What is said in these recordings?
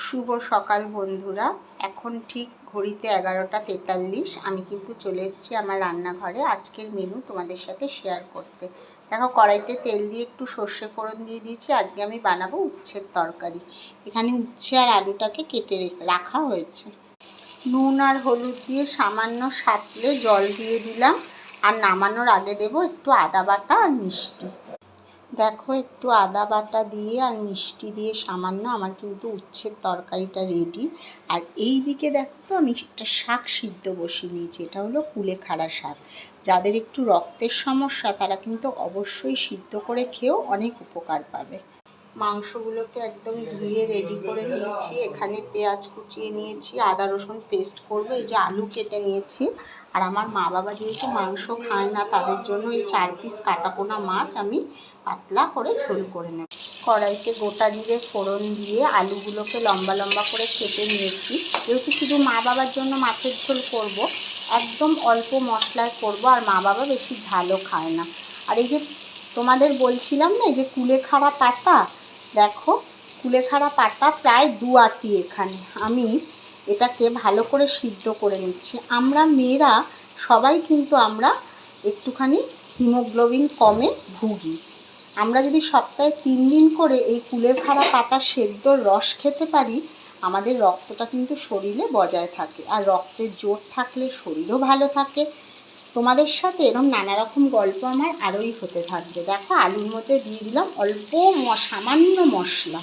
শুভ সকাল বন্ধুরা। এখন ঠিক ঘড়িতে এগারোটা তেতাল্লিশ। আমি কিন্তু চলে এসেছি আমার রান্নাঘরে। আজকের মেনু তোমাদের সাথে শেয়ার করতে। দেখো, কড়াইতে তেল দিয়ে একটু সর্ষে ফোড়ন দিয়ে দিয়েছি। আজকে আমি বানাবো উচ্ছের তরকারি। এখানে উচ্ছে আর আলুটাকে কেটে রেখে- হয়েছে। নুন আর হলুদ দিয়ে সামান্য সাতলে জল দিয়ে দিলাম। আর নামানোর আগে দেবো একটু আদা বাটা আর মিষ্টি। দেখো, একটু আদা বাটা দিয়ে আর মিষ্টি দিয়ে সামান্য আমার কিন্তু উচ্ছের তরকারিটা রেডি আর এই দিকে দেখো তো, আমি একটা শাক সিদ্ধ বসিয়ে নিয়েছি, এটা হলো কুলেখাড়া শাক। যাদের একটু রক্তের সমস্যা, তারা কিন্তু অবশ্যই সিদ্ধ করে খেয়েও অনেক উপকার পাবে। মাংসগুলোকে একদম ধুয়ে রেডি করে নিয়েছি, এখানে পেঁয়াজ কুচিয়ে নিয়েছি, আদা রসুন পেস্ট করব, এই যে আলু কেটে নিয়েছি। আর আমার মা বাবা যেহেতু মাংস খায় না, তাদের জন্য এই চার পিস কাটাপোনা মাছ আমি পাতলা করে ঝোল করে নেব। কড়াইতে গোটা জিরে ফোড়ন দিয়ে আলুগুলোকে লম্বা লম্বা করে কেটে নিয়েছি। যেহেতু শুধু মা বাবার জন্য মাছের ঝোল করব, একদম অল্প মশলায় করব আর মা বাবা বেশি ঝালও খায় না। আর এই যে তোমাদের বলছিলাম না, এই যে কুলেখাড়া পাতা, দেখো কুলেখাড়া পাতা প্রায় দু আটি এখানে। আমি এটাকে ভালো করে সিদ্ধ করে নিচ্ছি। আমরা মেয়েরা সবাই কিন্তু আমরা একটুখানি হিমোগ্লোবিন কমে ভুগি। আমরা যদি সপ্তাহে তিন দিন করে এই কুলেখাড়া পাতা সেদ্ধর রস খেতে পারি, আমাদের রক্তটা কিন্তু শরীরে বজায় থাকে আর রক্তের জোর থাকলে শরীরও ভালো থাকে। তোমাদের সাথে এরকম নানা রকম গল্প আমার আরোই হতে থাকবে। দেখো, আলুর মধ্যে দিয়ে দিলাম অল্প সামান্য মশলা।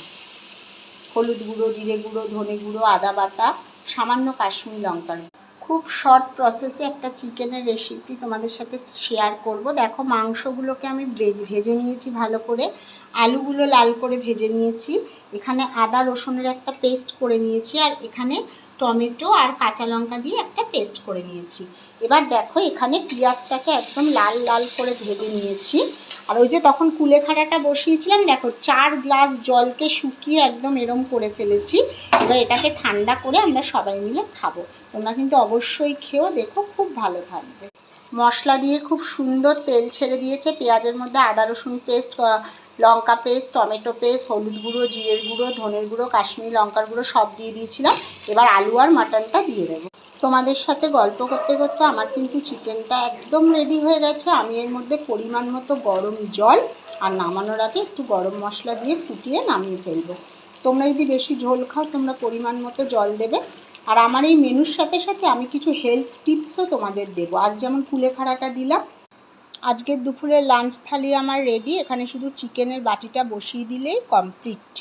হলুদ গুঁড়ো, জিরে গুঁড়ো, ধনে গুঁড়ো, আদা বাটা, সামান্য কাশ্মীরি লঙ্কার খুব শর্ট প্রসেসে একটা চিকেনের রেসিপি তোমাদের সাথে শেয়ার করব। দেখো, মাংসগুলোকে আমি ভেজ- ভেজে নিয়েছি ভালো করে। আলুগুলো লাল করে ভেজে নিয়েছি। এখানে আদা রসুনের একটা পেস্ট করে নিয়েছি আর এখানে টমেটো আর কাঁচা লঙ্কা দিয়ে একটা পেস্ট করে নিয়েছি। এবার দেখো, এখানে পেঁয়াজটাকে একদম লাল লাল করে ভেজে নিয়েছি। আর ওই যে তখন কুলেখাড়াটা বসিয়েছিলাম, দেখো চার গ্লাস জলকে শুকিয়ে একদম এরম করে ফেলেছি। এবার এটাকে ঠান্ডা করে আমরা সবাই মিলে খাব। তোমরা কিন্তু অবশ্যই খেয়েও দেখো খুব ভালো থাকবে। মশলা দিয়ে খুব সুন্দর তেল ছেড়ে দিয়েছে। পেঁয়াজের মধ্যে আদা, রসুন পেস্ট লঙ্কা পেস্ট, টমেটো পেস্ট, হলুদ গুঁড়ো, জিরের গুঁড়ো, ধনের গুঁড়ো, কাশ্মীরি লঙ্কার গুঁড়ো সব দিয়ে দিয়েছিলাম। এবার আলু আর মাটনটা দিয়ে দেবো। তোমাদের সাথে গল্প করতে করতে আমার কিন্তু চিকেনটা একদম রেডি হয়ে গেছে। আমি এর মধ্যে পরিমাণ মতো গরম জল আর নামানোর আগে একটু গরম মশলা দিয়ে ফুটিয়ে নামিয়ে ফেলব। তোমরা যদি বেশি ঝোল খাও, তোমরা পরিমাণ মতো জল দেবে। আর আমার এই মেনুর সাথে সাথে আমি কিছু হেলথ টিপসও তোমাদের দেবো। আজ যেমন কুলেখাড়াটা দিলাম, আজকের দুপুরের লাঞ্চ থালি আমার রেডি এখানে শুধু চিকেনের বাটিটা বসিয়ে দিলেই কমপ্লিট